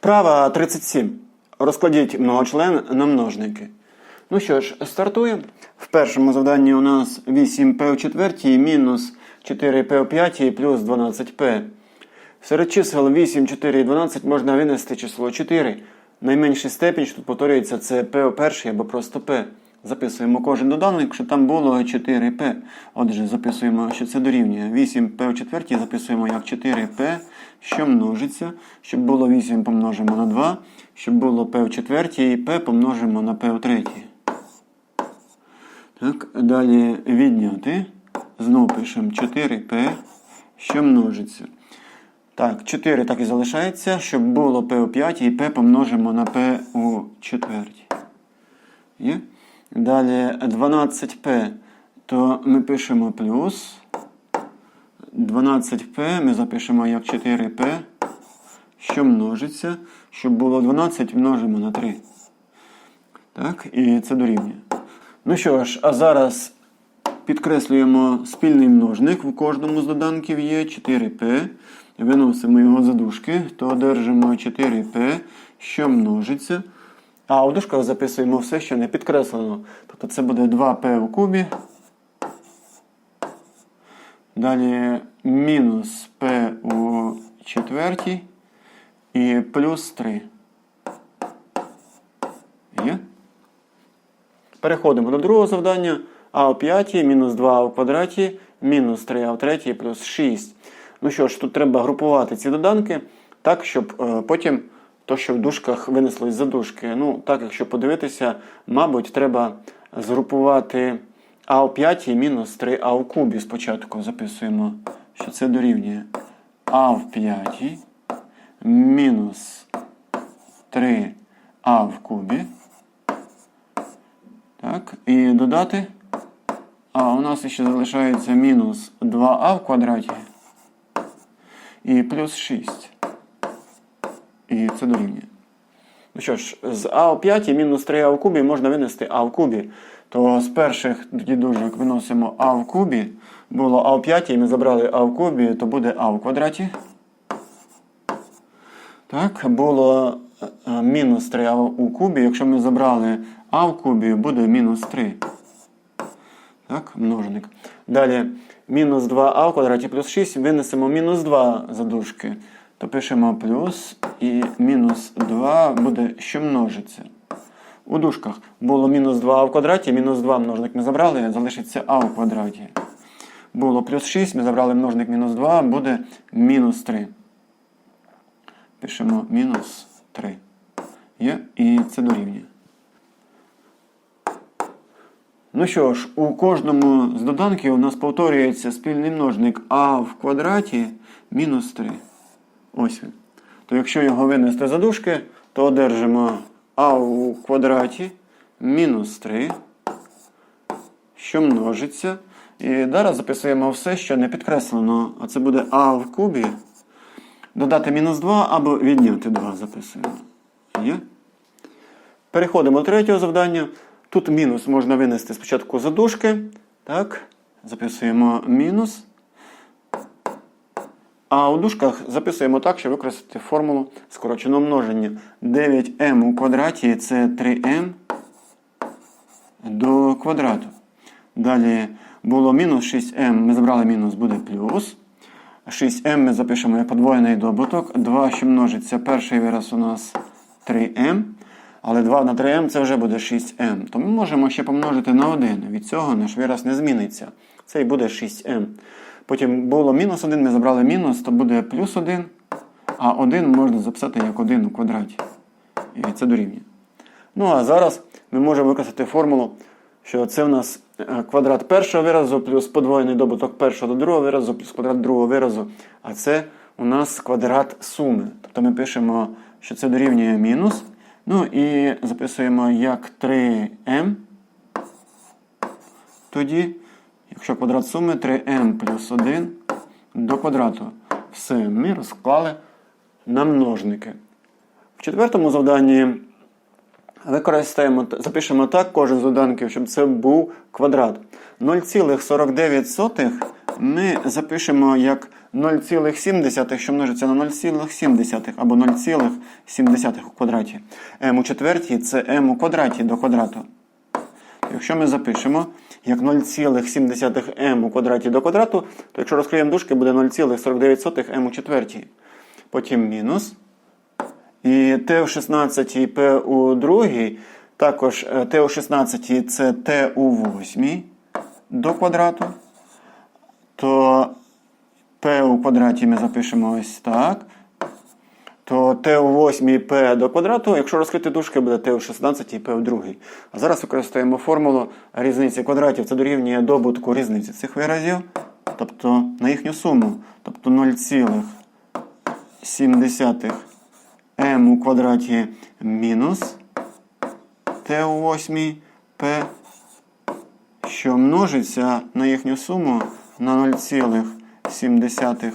Вправа 37. Розкладіть многочлен на множники. Ну що ж, стартуємо. В першому завданні у нас 8p у четвертій мінус 4p у п'ятій плюс 12p. Серед чисел 8, 4 і 12 можна винести число 4. Найменший степінь, що тут повторюється, це p у першій або просто p. Записуємо кожен доданок, що там було 4p. Отже, записуємо, що це дорівнює. 8p у четвертій записуємо як 4p, що множиться. Щоб було 8 помножимо на 2. Щоб було p у четвертій, і p помножимо на p у третій. Так, далі відняти. Знову пишемо 4p, що множиться. Так, 4 так і залишається. Щоб було p у п'ятій, p помножимо на p у четвертій. Є? Далі 12p, то ми пишемо плюс. 12p ми запишемо як 4p, що множиться. Щоб було 12, множимо на 3. Так, і це дорівнює. Ну що ж, а зараз підкреслюємо спільний множник. В кожному з доданків є 4p. Виносимо його за дужки, то одержимо 4p, що множиться. А у дужках записуємо все, що не підкреслено. Тобто це буде 2p у кубі. Далі мінус p у четвертій і плюс 3. Є? Переходимо до другого завдання. А у п'ятій мінус 2 у квадраті, мінус 3 а у третій плюс 6. Ну що ж, тут треба групувати ці доданки так, щоб е, потім то, що в дужках винеслось за дужки. Ну, так, якщо подивитися, мабуть, треба згрупувати а у п'ятій мінус 3 а у кубі. Спочатку записуємо, що це дорівнює а в п'ятій мінус 3 а в кубі. Так, і додати. А у нас ще залишається мінус 2а в квадраті і плюс 6. І це дорівнює. Ну що ж, з а у 5 і мінус 3а в кубі можна винести а в кубі. То з перших дужок виносимо а в кубі. Було а в 5 і ми забрали а в кубі, то буде а в квадраті. Так, було е, мінус 3а у кубі. Якщо ми забрали а в кубі, буде мінус 3. Так, множник. Далі мінус 2а в квадраті плюс 6 винесемо мінус 2 за дужки. То пишемо плюс і мінус 2 буде, що множиться. У дужках було мінус 2а в квадраті, мінус 2 множник ми забрали, залишиться а в квадраті. Було плюс 6, ми забрали множник мінус 2, буде мінус 3. Пишемо мінус 3. Є, і це дорівнює. Ну що ж, у кожному з доданків у нас повторюється спільний множник а в квадраті мінус 3. Ось він. То якщо його винести за дужки, то одержимо а у квадраті мінус 3, що множиться. І зараз записуємо все, що не підкреслено. А це буде а в кубі. Додати мінус 2 або відняти 2 записуємо. Є? Переходимо до третього завдання. Тут мінус можна винести спочатку за дужки. Так, записуємо мінус. А у дужках записуємо так, щоб використати формулу скороченого множення. 9m у квадраті це 3m до квадрату. Далі було мінус 6m, ми забрали мінус, буде плюс. 6m ми запишемо як подвоєний добуток. 2, що множиться, перший вираз у нас 3m. Але 2 на 3m це вже буде 6m. То ми можемо ще помножити на 1. Від цього наш вираз не зміниться. Це і буде 6m. Потім було мінус 1, ми забрали мінус, то буде плюс 1. А 1 можна записати як 1 у квадраті. І це дорівнює. Ну а зараз ми можемо використати формулу, що це в нас квадрат першого виразу плюс подвоєний добуток першого до другого виразу плюс квадрат другого виразу. А це у нас квадрат суми. Тобто ми пишемо, що це дорівнює мінус. Ну і записуємо як 3m. Тоді, якщо квадрат суми 3m плюс 1 до квадрату. Все, ми розклали на множники. В четвертому завданні використаємо, запишемо так кожен з доданків, щоб це був квадрат. 0,49 ми запишемо як 0,7, що множиться на 0,7 або 0,7 у квадраті. m у четвертій це m у квадраті до квадрату. Якщо ми запишемо як 0,7m у квадраті до квадрату, то якщо розкриємо дужки, буде 0,49m у четвертій. Потім мінус. І t у 16 і p у другій, також е, t у 16 це t у 8 до квадрату, то p у квадраті ми запишемо ось так. То t у 8 p до квадрату, якщо розкрити дужки, буде t у 16 і p у другій. А зараз використаємо формулу різниці квадратів. Це дорівнює добутку різниці цих виразів, тобто на їхню суму. Тобто 0,7 m у квадраті мінус t у 8 p, що множиться на їхню суму на 0,7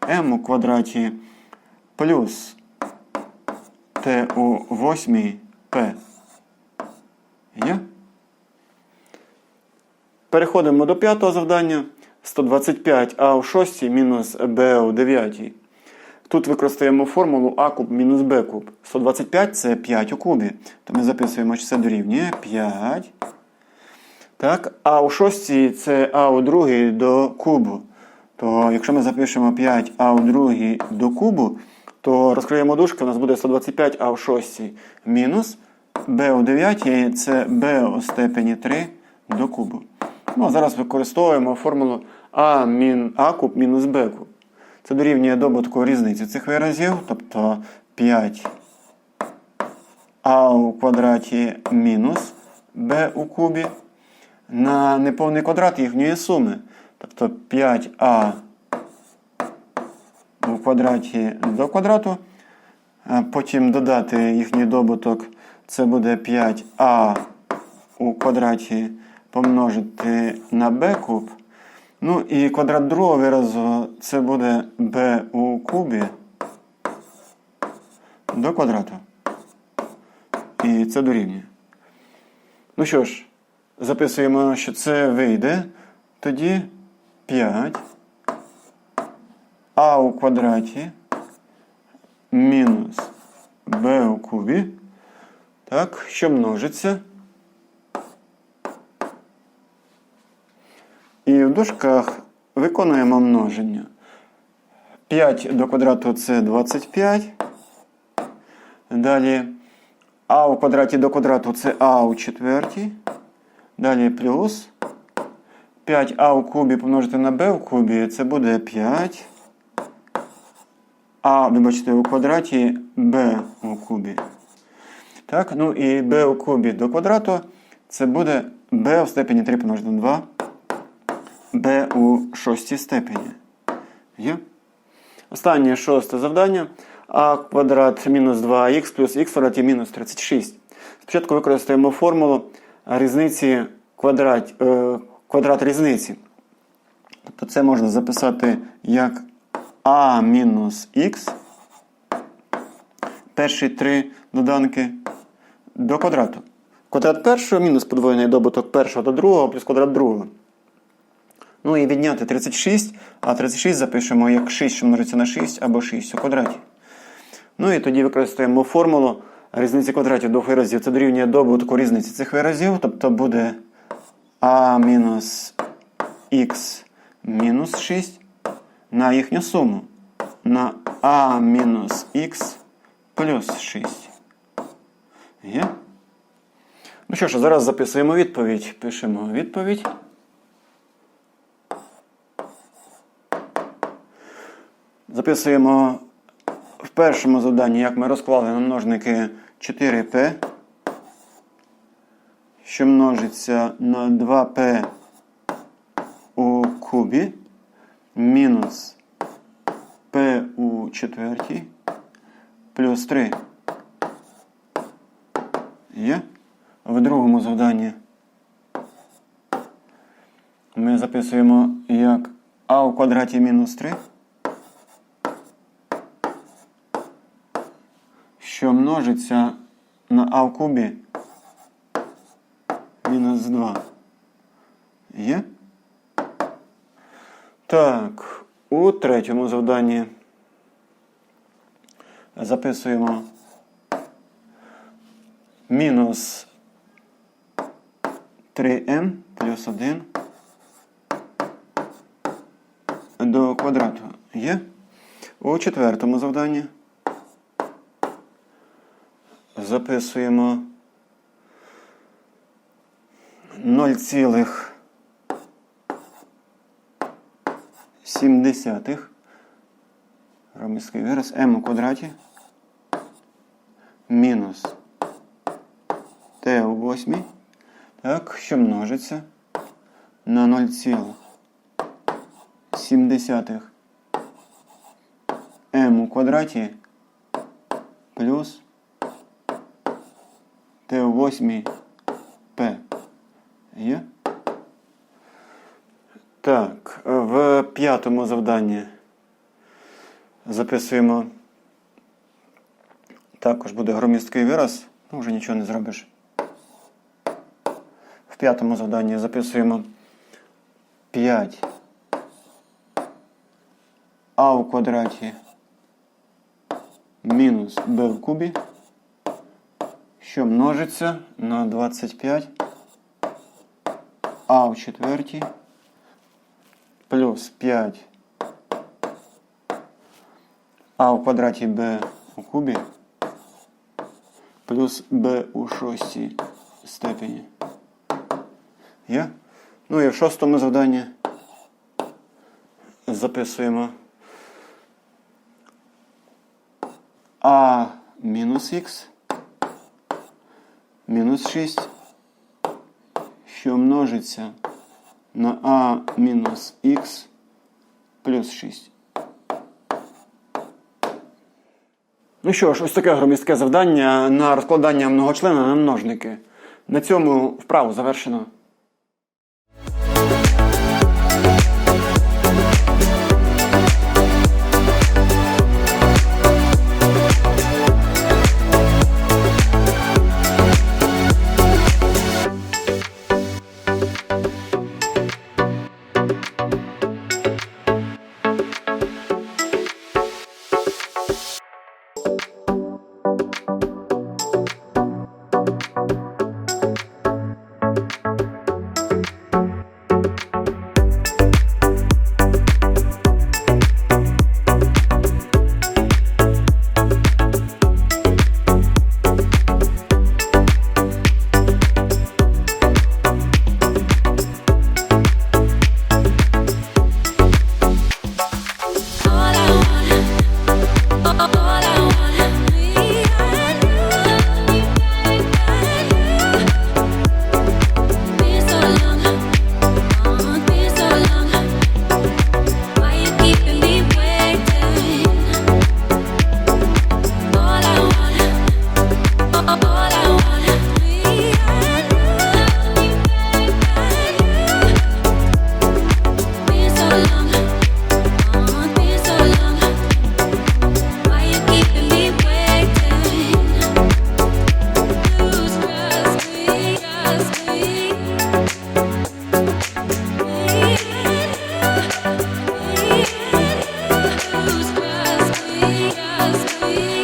m у квадраті плюс t у 8 p. Є? Переходимо до п'ятого завдання. 125 а у 6 мінус b у 9. Тут використаємо формулу а куб мінус b куб. 125 це 5 у кубі. То ми записуємо, що це дорівнює 5. Так, а у 6 це а у другій до кубу. То якщо ми запишемо 5 а у другій до кубу, то розкриємо дужки, у нас буде 125 а у 6 мінус b у 9 це b у степені 3 до кубу. Ну, а зараз використовуємо формулу а, мін, а куб мінус b куб. Це дорівнює добутку різниці цих виразів, тобто 5 а у квадраті мінус b у кубі на неповний квадрат їхньої суми. Тобто 5а у квадраті до квадрату. Потім додати їхній добуток. Це буде 5а у квадраті помножити на b куб. Ну і квадрат другого виразу це буде b у кубі до квадрату. І це дорівнює. Ну що ж, записуємо, що це вийде. Тоді 5 а у квадраті мінус b у кубі. Так, що множиться. І в дужках виконуємо множення. 5 до квадрату це 25. Далі а у квадраті до квадрату це а у четвертій. Далі плюс 5а у кубі помножити на b у кубі, це буде 5. А, вибачте, у квадраті b у кубі. Так, ну і b у кубі до квадрату це буде b у степені 3 помножити на 2 b у шостій степені. Є? Останнє шосте завдання. а квадрат мінус 2х плюс х в квадраті мінус 36. Спочатку використаємо формулу різниці квадрат, е, квадрат різниці. Тобто це можна записати як а мінус х. Перші три доданки до квадрату. Квадрат першого мінус подвоєний добуток першого до другого плюс квадрат другого. Ну і відняти 36, а 36 запишемо як 6, що множиться на 6 або 6 у квадраті. Ну і тоді використаємо формулу різниці квадратів двох виразів. Це дорівнює добутку різниці цих виразів. Тобто буде а мінус х мінус 6 на їхню суму. На а мінус х плюс 6. Є? Ну що ж, зараз записуємо відповідь. Пишемо відповідь. Записуємо в першому завданні, як ми розклали на множники 4p, що множиться на 2p у кубі, мінус p у четвертій, плюс 3. Є? В другому завданні ми записуємо як а у квадраті мінус 3. що множиться на а в кубі мінус 2. Є? Так, У третьому завданні записуємо мінус 3m плюс 1 до квадрату. Є? У четвертому завданні записуємо 0,7 громадський вираз. M у квадраті. Мінус t у восьмій, так, що множиться на 0,7 m у квадраті плюс t у восьмій 45 завданні записуємо. Також буде громісткий вираз, ну вже нічого не зробиш. В п'ятому завданні записуємо 5 а у квадраті мінус b в кубі, що множиться на 25 а в четвертій плюс 5 а в квадраті b у кубі плюс b у шостій степені. Є? Ну і в шостому завданні записуємо а мінус х мінус 6, що множиться на а минус х плюс 6. Ну що ж, ось таке громістке завдання на розкладання многочлена на множники. На цьому вправу завершено. just me.